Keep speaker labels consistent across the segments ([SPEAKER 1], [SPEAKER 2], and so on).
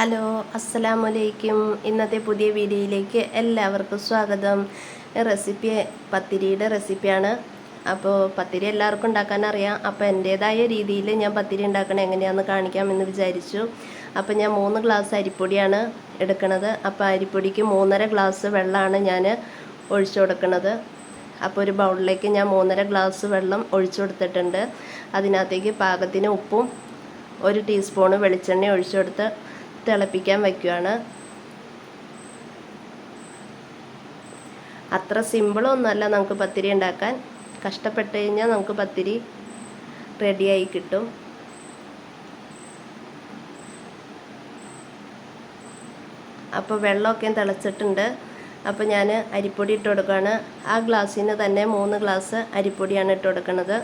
[SPEAKER 1] Hello അസ്സലാമു അലൈക്കും ഇന്നത്തെ പുതിയ വീഡിയോയിലേക്ക് എല്ലാവർക്കും സ്വാഗതം. റെസിപ്പി പത്തിരിയുടെ റെസിപ്പിയാണ്. അപ്പോൾ പത്തിരി എല്ലാവർക്കും ഉണ്ടാക്കാൻ അറിയാം. അപ്പോൾ എന്റേതായ രീതിയിൽ ഞാൻ പത്തിരി ഉണ്ടാക്കണം എങ്ങനെയാണെന്ന് കാണിക്കാമെന്ന് വിചാരിച്ചു. അപ്പോൾ ഞാൻ മൂന്ന് ഗ്ലാസ് അരിപ്പൊടിയാണ് എടുക്കുന്നത് അപ്പോൾ അരിപ്പൊടിക്ക് മൂന്നര ഗ്ലാസ് വെള്ളമാണ് ഞാൻ ഒഴിച്ചു കൊടുക്കുന്നത് അപ്പോൾ ഒരു ബൗളിലേക്ക് ഞാൻ മൂന്നര ഗ്ലാസ് വെള്ളം ഒഴിച്ചു കൊടുത്തിട്ടുണ്ട്. അതിനകത്തേക്ക് പാകത്തിന് ഉപ്പും ഒരു ടീസ്പൂണ് വെളിച്ചെണ്ണ ഒഴിച്ചു കൊടുത്ത് തിളപ്പിക്കാൻ വയ്ക്കുകയാണ് അത്ര സിമ്പിളൊന്നുമല്ല നമുക്ക് പത്തിരി ഉണ്ടാക്കാൻ. കഷ്ടപ്പെട്ട് കഴിഞ്ഞാൽ നമുക്ക് പത്തിരി റെഡിയായി കിട്ടും. അപ്പോൾ വെള്ളമൊക്കെ തിളച്ചിട്ടുണ്ട്. അപ്പോൾ ഞാൻ അരിപ്പൊടി ഇട്ട് കൊടുക്കുകയാണ്. ആ ഗ്ലാസ്സിന് തന്നെ മൂന്ന് ഗ്ലാസ് അരിപ്പൊടിയാണ് ഇട്ട് കൊടുക്കുന്നത്.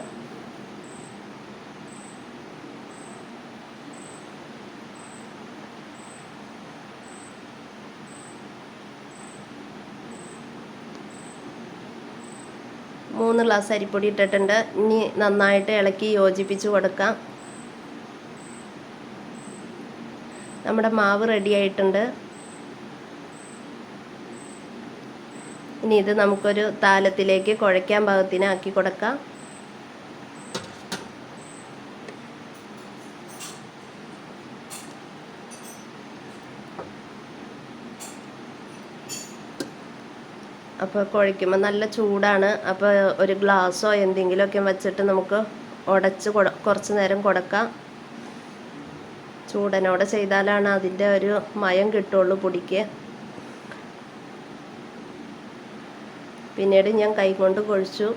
[SPEAKER 1] മൂന്ന് ഗ്ലാസ് അരിപ്പൊടി ഇട്ടിട്ടുണ്ട്. ഇനി നന്നായിട്ട് ഇളക്കി യോജിപ്പിച്ച് കൊടുക്കാം. നമ്മുടെ മാവ് റെഡി ആയിട്ടുണ്ട്. ഇനി ഇത് നമുക്കൊരു താലത്തിലേക്ക് കുഴയ്ക്കാൻ പാകത്തിന് ആക്കി കൊടുക്കാം. അപ്പോൾ കുഴയ്ക്കുമ്പോൾ നല്ല ചൂടാണ്. അപ്പോൾ ഒരു ഗ്ലാസ്സോ എന്തെങ്കിലുമൊക്കെ വെച്ചിട്ട് നമുക്ക് ഉടച്ച് കൊട കുറച്ച് നേരം കൊടുക്കാം. ചൂടനോടെ ചെയ്താലാണ് അതിന്റെ ഒരു മയം കിട്ടുള്ളൂ പൊടിക്ക്. പിന്നീട് ഞാൻ കൈകൊണ്ട് കൊഴിച്ചു.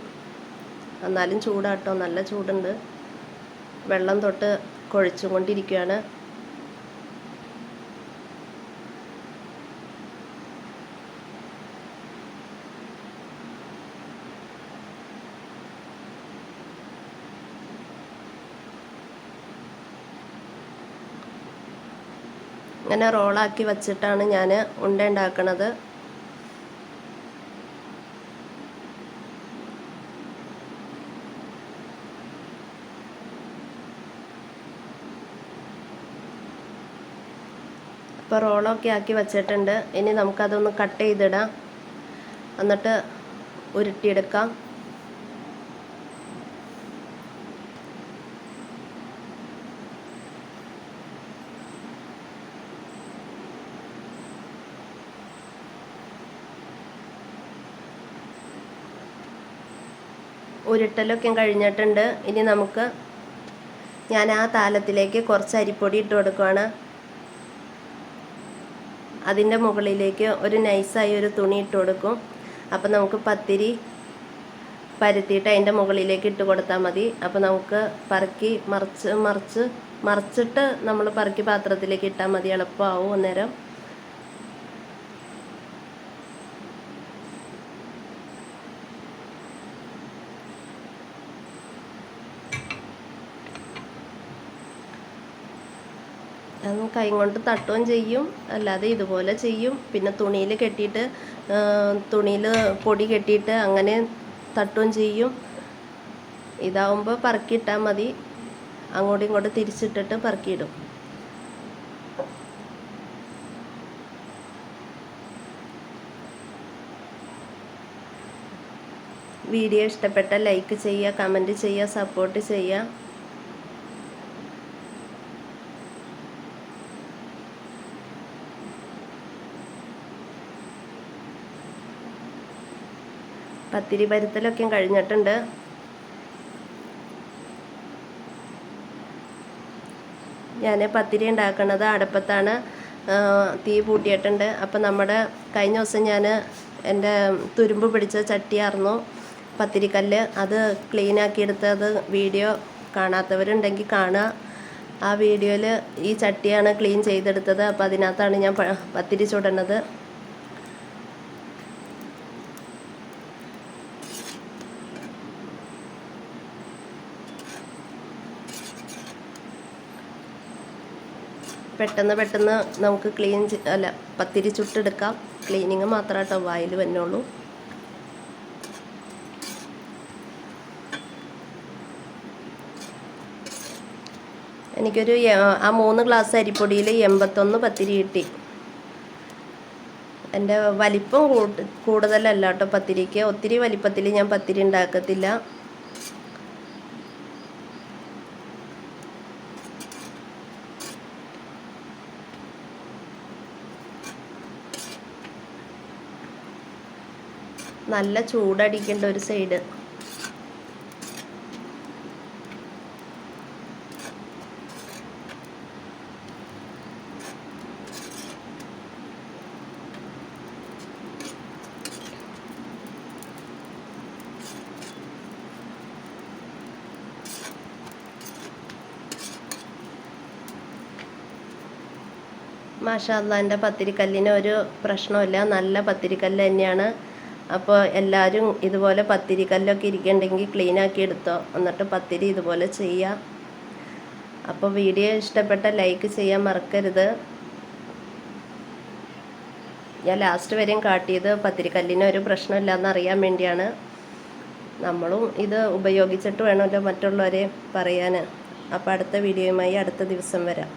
[SPEAKER 1] എന്നാലും ചൂടാട്ടോ നല്ല ചൂടുണ്ട്. വെള്ളം തൊട്ട് കുഴച്ചുകൊണ്ടിരിക്കുകയാണ് ഇങ്ങനെ റോളാക്കി വച്ചിട്ടാണ് ഞാൻ ഉണ്ട ഉണ്ടാക്കണത്. ഇപ്പോൾ റോളൊക്കെ ആക്കി വച്ചിട്ടുണ്ട്. ഇനി നമുക്കതൊന്ന് കട്ട് ചെയ്തിടാം. എന്നിട്ട് ഉരുട്ടിയെടുക്കാം. ഉരുട്ടലൊക്കെ കഴിഞ്ഞിട്ടുണ്ട്. ഇനി നമുക്ക് ഞാൻ ആ താലത്തിലേക്ക് കുറച്ച് അരിപ്പൊടി ഇട്ട് കൊടുക്കുകയാണ് അതിന്റെ മുകളിലേക്ക് ഒരു നൈസായി ഒരു തുണി ഇട്ട് കൊടുക്കും. അപ്പോൾ നമുക്ക് പത്തിരി പരത്തിയിട്ട് അതിന്റെ മുകളിലേക്ക് ഇട്ട് കൊടുത്താൽ മതി. അപ്പോൾ നമുക്ക് പറക്കി മറിച്ച് മറിച്ച് മറിച്ചിട്ട് നമ്മൾ പറക്കി പാത്രത്തിലേക്ക് ഇട്ടാൽ മതി. എളുപ്പമാവും അന്നേരം. അത് കൈ കൊണ്ട് തട്ടുകയും ചെയ്യും. അല്ലാതെ ഇതുപോലെ ചെയ്യും. പിന്നെ തുണിയിൽ കെട്ടിയിട്ട് തുണിയിൽ പൊടി കെട്ടിയിട്ട് അങ്ങനെ തട്ടുകയും ചെയ്യും. ഇതാവുമ്പോൾ പറക്കിയിട്ടാൽ മതി. അങ്ങോട്ടും ഇങ്ങോട്ടും തിരിച്ചിട്ടിട്ട് പറക്കിയിടും വീഡിയോ ഇഷ്ടപ്പെട്ട ലൈക്ക് ചെയ്യുക കമന്റ് ചെയ്യുക സപ്പോർട്ട് ചെയ്യുക. പത്തിരി പരുത്തലൊക്കെ കഴിഞ്ഞിട്ടുണ്ട്. ഞാൻ പത്തിരി ഉണ്ടാക്കുന്നത് അടുപ്പത്താണ്. തീ പൂട്ടിയിട്ടുണ്ട്. അപ്പം നമ്മുടെ കഴിഞ്ഞ ദിവസം ഞാൻ എന്റെ തുരുമ്പ് പിടിച്ച ചട്ടിയായിരുന്നു പത്തിരിക്കല്ല്. അത് ക്ലീൻ ആക്കിയെടുത്തത് വീഡിയോ കാണാത്തവരുണ്ടെങ്കിൽ കാണുക. ആ വീഡിയോയിൽ ഈ ചട്ടിയാണ് ക്ലീൻ ചെയ്തെടുത്തത്. അപ്പോൾ അതിനകത്താണ് ഞാൻ പത്തിരി ചുടണത്. പെട്ടെന്ന് പെട്ടെന്ന് നമുക്ക് ക്ലീൻ അല്ല പത്തിരി ചുട്ടെടുക്കാം. ക്ലീനിങ് മാത്രമേ കേട്ടോ വായിൽ വന്നുള്ളൂ എനിക്കൊരു ആ മൂന്ന് ഗ്ലാസ് അരിപ്പൊടിയിൽ എൺപത്തൊന്ന് പത്തിരി കിട്ടി. എന്റെ വലിപ്പം കൂടുതലല്ല കേട്ടോ പത്തിരിക്ക്. ഒത്തിരി വലിപ്പത്തിൽ ഞാൻ പത്തിരി ഉണ്ടാക്കത്തില്ല. നല്ല ചൂടടിക്കേണ്ട ഒരു സൈഡ്. മാഷാല്ല എന്റെ പത്തിരിക്കല്ലിന് ഒരു പ്രശ്നമില്ല നല്ല പത്തിരിക്കല്ല് തന്നെയാണ്. അപ്പോൾ എല്ലാവരും ഇതുപോലെ പത്തിരിക്കല്ലൊക്കെ ഇരിക്കണ്ടെങ്കിൽ ക്ലീൻ ആക്കി എടുത്തോ. എന്നിട്ട് പത്തിരി ഇതുപോലെ ചെയ്യാം. അപ്പോൾ വീഡിയോ ഇഷ്ടപ്പെട്ട ലൈക്ക് ചെയ്യാൻ മറക്കരുത്. ഞാൻ ലാസ്റ്റ് വരെയും കാട്ടിയത് പത്തിരിക്കല്ലിന് ഒരു പ്രശ്നമില്ല അറിയാൻ വേണ്ടിയാണ്. നമ്മളും ഇത് ഉപയോഗിച്ചിട്ട് വേണമല്ലോ മറ്റുള്ളവരെ പറയാൻ അപ്പോൾ അടുത്ത വീഡിയോയുമായി അടുത്ത ദിവസം വരാം.